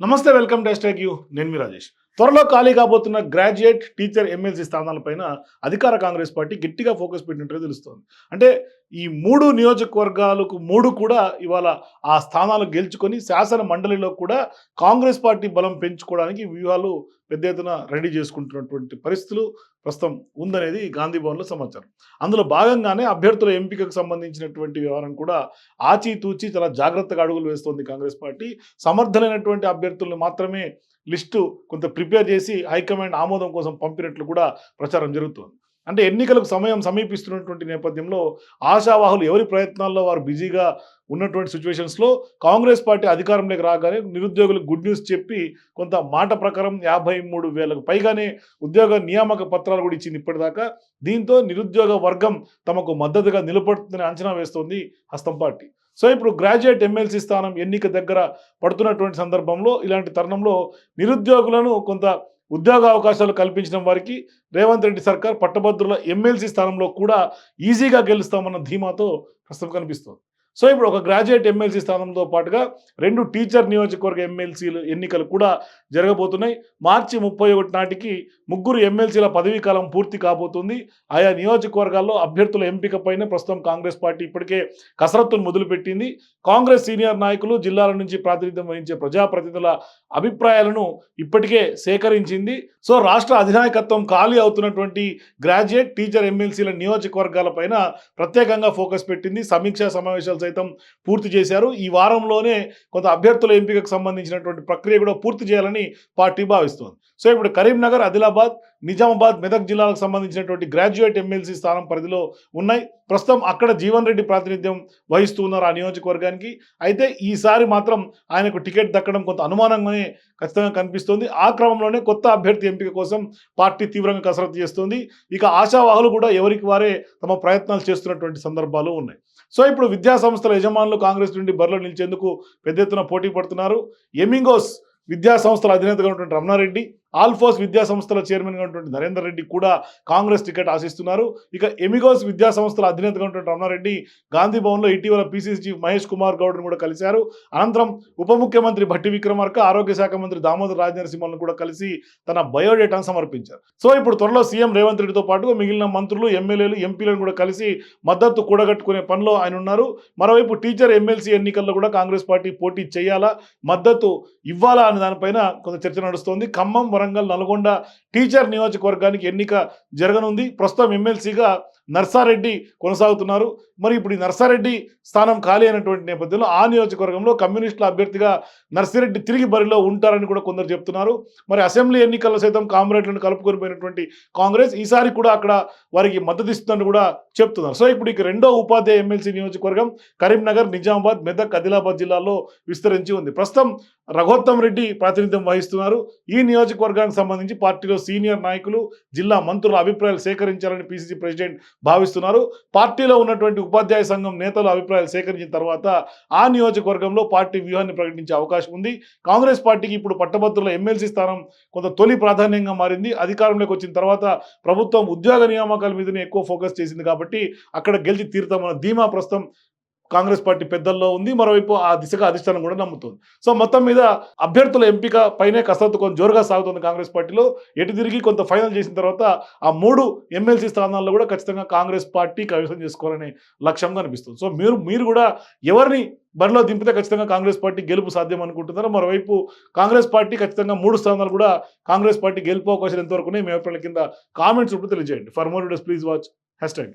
నమస్తే welcome to you. నేను మీ రాజేష్. త్వరలో ఖాళీ కాబోతున్న గ్రాడ్యుయేట్ టీచర్ ఎమ్మెల్సీ స్థానాలపైన అధికార కాంగ్రెస్ పార్టీ గట్టిగా ఫోకస్ పెట్టినట్టుగా తెలుస్తోంది. అంటే ఈ మూడు నియోజకవర్గాలకు మూడు కూడా ఇవాళ ఆ స్థానాలు గెలుచుకొని శాసన మండలిలో కూడా కాంగ్రెస్ పార్టీ బలం పెంచుకోవడానికి వ్యూహాలు పెద్ద ఎత్తున రెడీ చేసుకుంటున్నటువంటి పరిస్థితులు ప్రస్తుతం ఉందనేది గాంధీ భవన్లో సమాచారం. అందులో భాగంగానే అభ్యర్థుల ఎంపికకు సంబంధించినటువంటి వ్యవహారం కూడా ఆచితూచి చాలా జాగ్రత్తగా అడుగులు వేస్తోంది కాంగ్రెస్ పార్టీ. సమర్థులైనటువంటి అభ్యర్థులను మాత్రమే లిస్టు కొంత ప్రిపేర్ చేసి హైకమాండ్ ఆమోదం కోసం పంపినట్లు కూడా ప్రచారం జరుగుతోంది. అంటే ఎన్నికలకు సమయం సమీపిస్తున్నటువంటి నేపథ్యంలో ఆశావాహులు ఎవరి ప్రయత్నాల్లో వారు బిజీగా ఉన్నటువంటి సిచ్యువేషన్స్లో కాంగ్రెస్ పార్టీ అధికారంలోకి రాగానే నిరుద్యోగులకు గుడ్ న్యూస్ చెప్పి కొంత మాట ప్రకారం యాభై మూడు వేలకు పైగానే ఉద్యోగ నియామక పత్రాలు కూడా ఇచ్చింది ఇప్పటిదాకా. దీంతో నిరుద్యోగ వర్గం తమకు మద్దతుగా నిలబడుతుందని అంచనా వేస్తోంది హస్తం పార్టీ. సో ఇప్పుడు గ్రాడ్యుయేట్ ఎమ్మెల్సీ స్థానం ఎన్నిక దగ్గర పడుతున్నటువంటి సందర్భంలో ఇలాంటి తరుణంలో నిరుద్యోగులను కొంత ఉద్యోగ అవకాశాలు కల్పించడం వారికి రేవంత్ రెడ్డి సర్కార్ పట్టభద్రుల ఎమ్మెల్సీ స్థానంలో కూడా ఈజీగా గెలుస్తామన్న ధీమాతో ప్రస్తుతం కనిపిస్తోంది. సో ఇప్పుడు ఒక గ్రాడ్యుయేట్ ఎమ్మెల్సీ స్థానంతో పాటుగా రెండు టీచర్ నియోజకవర్గ ఎమ్మెల్సీలు ఎన్నికలు కూడా జరగబోతున్నాయి. మార్చి ముప్పై ఒకటి నాటికి ముగ్గురు ఎమ్మెల్సీల పదవీ కాలం పూర్తి కాబోతుంది. ఆయా నియోజకవర్గాల్లో అభ్యర్థుల ఎంపిక పైన ప్రస్తుతం కాంగ్రెస్ పార్టీ ఇప్పటికే కసరత్తును మొదలుపెట్టింది. కాంగ్రెస్ సీనియర్ నాయకులు జిల్లాల నుంచి ప్రాతినిధ్యం వహించే ప్రజాప్రతినిధుల అభిప్రాయాలను ఇప్పటికే సేకరించింది. సో రాష్ట్ర అధినాయకత్వం ఖాళీ అవుతున్నటువంటి గ్రాడ్యుయేట్ టీచర్ ఎమ్మెల్సీల నియోజకవర్గాలపైన ప్రత్యేకంగా ఫోకస్ పెట్టింది. సమీక్షా సమావేశాలు సైతం పూర్తి చేశారు. ఈ వారంలోనే కొంత అభ్యర్థుల ఎంపికకు సంబంధించినటువంటి ప్రక్రియ కూడా పూర్తి చేయాలని పార్టీ భావిస్తోంది. సో ఇప్పుడు కరీంనగర్ ఆదిలాబాద్ నిజామాబాద్ మెదక్ జిల్లాలకు సంబంధించినటువంటి గ్రాడ్యుయేట్ ఎమ్మెల్సీ స్థానం పరిధిలో ఉన్నాయి. ప్రస్తుతం అక్కడ జీవన్ రెడ్డి ప్రాతినిధ్యం వహిస్తూ ఉన్నారు ఆ నియోజకవర్గానికి. అయితే ఈసారి మాత్రం ఆయనకు టికెట్ దక్కడం కొంత అనుమానంగానే ఖచ్చితంగా కనిపిస్తోంది. ఆ క్రమంలోనే కొత్త అభ్యర్థి ఎంపిక కోసం పార్టీ తీవ్రంగా కసరత్తు చేస్తుంది. ఇక ఆశావాహులు కూడా ఎవరికి వారే తమ ప్రయత్నాలు చేస్తున్నటువంటి సందర్భాలు ఉన్నాయి. సో ఇప్పుడు విద్యా సంస్థల యజమానులు కాంగ్రెస్ నుండి బరిలో నిలిచేందుకు పెద్ద ఎత్తున పోటీ పడుతున్నారు. ఎమింగోస్ విద్యా సంస్థల అధినేతగా ఉన్నటువంటి రమణారెడ్డి ఆల్ఫోస్ విద్యా సంస్థల చైర్మన్గా ఉన్నటువంటి నరేందర్ రెడ్డి కూడా కాంగ్రెస్ టికెట్ ఆశిస్తున్నారు. ఇక ఎమిగోస్ విద్యా సంస్థల అధినేతగా ఉన్నటువంటి రమణారెడ్డి గాంధీ భవన్లో ఇటీవల పీసీసీ చీఫ్ మహేష్ కుమార్ గౌడ్ను కూడా కలిశారు. అనంతరం ఉప ముఖ్యమంత్రి భట్టి విక్రమార్క ఆరోగ్య శాఖ మంత్రి దామోదర్ రాజనరసింహను కూడా కలిసి తన బయోడేటాను సమర్పించారు. సో ఇప్పుడు త్వరలో సీఎం రేవంత్ రెడ్డితో పాటు మిగిలిన మంత్రులు ఎమ్మెల్యేలు ఎంపీలను కూడా కలిసి మద్దతు కూడగట్టుకునే పనిలో ఆయన ఉన్నారు. మరోవైపు టీచర్ ఎమ్మెల్సీ ఎన్నికల్లో కూడా కాంగ్రెస్ పార్టీ పోటీ చేయాలా మద్దతు ఇవ్వాలా అనే దానిపైన కొంత చర్చ నడుస్తోంది. ఖమ్మం వరంగల్ నల్గొండ టీచర్ నియోజకవర్గానికి ఎన్నిక జరగనుంది. ప్రస్తుతం ఎమ్మెల్సీగా నర్సారెడ్డి కొనసాగుతున్నారు. మరి ఇప్పుడు ఈ నర్సారెడ్డి స్థానం ఖాళీ అయినటువంటి నేపథ్యంలో ఆ నియోజకవర్గంలో కమ్యూనిస్టుల అభ్యర్థిగా నర్సిరెడ్డి తిరిగి బరిలో ఉంటారని కూడా కొందరు చెప్తున్నారు. మరి అసెంబ్లీ ఎన్నికల్లో సైతం కామ్రేడ్లను కలుపుకొనిపోయినటువంటి కాంగ్రెస్ ఈసారి కూడా అక్కడ వారికి మద్దతు ఇస్తుందని కూడా చెప్తున్నారు. సో ఇప్పుడు ఇక రెండో ఉపాధ్యాయ ఎమ్మెల్సీ నియోజకవర్గం కరీంనగర్ నిజామాబాద్ మెదక్ ఆదిలాబాద్ జిల్లాలో విస్తరించి ఉంది. ప్రస్తుతం రఘోత్తమ్ రెడ్డి ప్రాతినిధ్యం వహిస్తున్నారు. ఈ నియోజకవర్గానికి సంబంధించి పార్టీలో సీనియర్ నాయకులు జిల్లా మంత్రుల అభిప్రాయాలు సేకరించాలని పిసిసి ప్రెసిడెంట్ భావిస్తున్నారు. పార్టీలో ఉన్నటువంటి ఉపాధ్యాయ సంఘం నేతలు అభిప్రాయాలు సేకరించిన తర్వాత ఆ నియోజకవర్గంలో పార్టీ వ్యూహాన్ని ప్రకటించే అవకాశం ఉంది. కాంగ్రెస్ పార్టీకి ఇప్పుడు పట్టభద్రుల ఎమ్మెల్సీ స్థానం కొంత తొలి ప్రాధాన్యంగా మారింది. అధికారంలోకి వచ్చిన తర్వాత ప్రభుత్వం ఉద్యోగ నియామకాల మీదనే ఎక్కువ ఫోకస్ చేసింది కాబట్టి అక్కడ గెలిచి తీరుతామన్న ధీమా ప్రస్తుతం కాంగ్రెస్ పార్టీ పెద్దల్లో ఉంది మరోవైపు ఆ దిశగా అధిష్టానం కూడా నమ్ముతుంది. సో మొత్తం మీద అభ్యర్థుల ఎంపిక పైనే కసరత్తు కొంచెం జోరుగా సాగుతుంది కాంగ్రెస్ పార్టీలో. ఎటు తిరిగి కొంత ఫైనల్ చేసిన తర్వాత ఆ మూడు ఎమ్మెల్సీ స్థానాల్లో కూడా ఖచ్చితంగా కాంగ్రెస్ పార్టీ కవిసం చేసుకోవాలనే లక్ష్యంగా అనిపిస్తుంది. సో మీరు మీరు కూడా ఎవరిని బరిలో దింపితే ఖచ్చితంగా కాంగ్రెస్ పార్టీ గెలుపు సాధ్యం అనుకుంటున్నారు మరోవైపు కాంగ్రెస్ పార్టీ ఖచ్చితంగా మూడు స్థానాలు కూడా కాంగ్రెస్ పార్టీ గెలుపు అవకాశాలు ఎంతవరకు మీ అభిప్రాయాల కింద కామెంట్స్ రూపంలో తెలియజేయండి. For more days please watch hash tag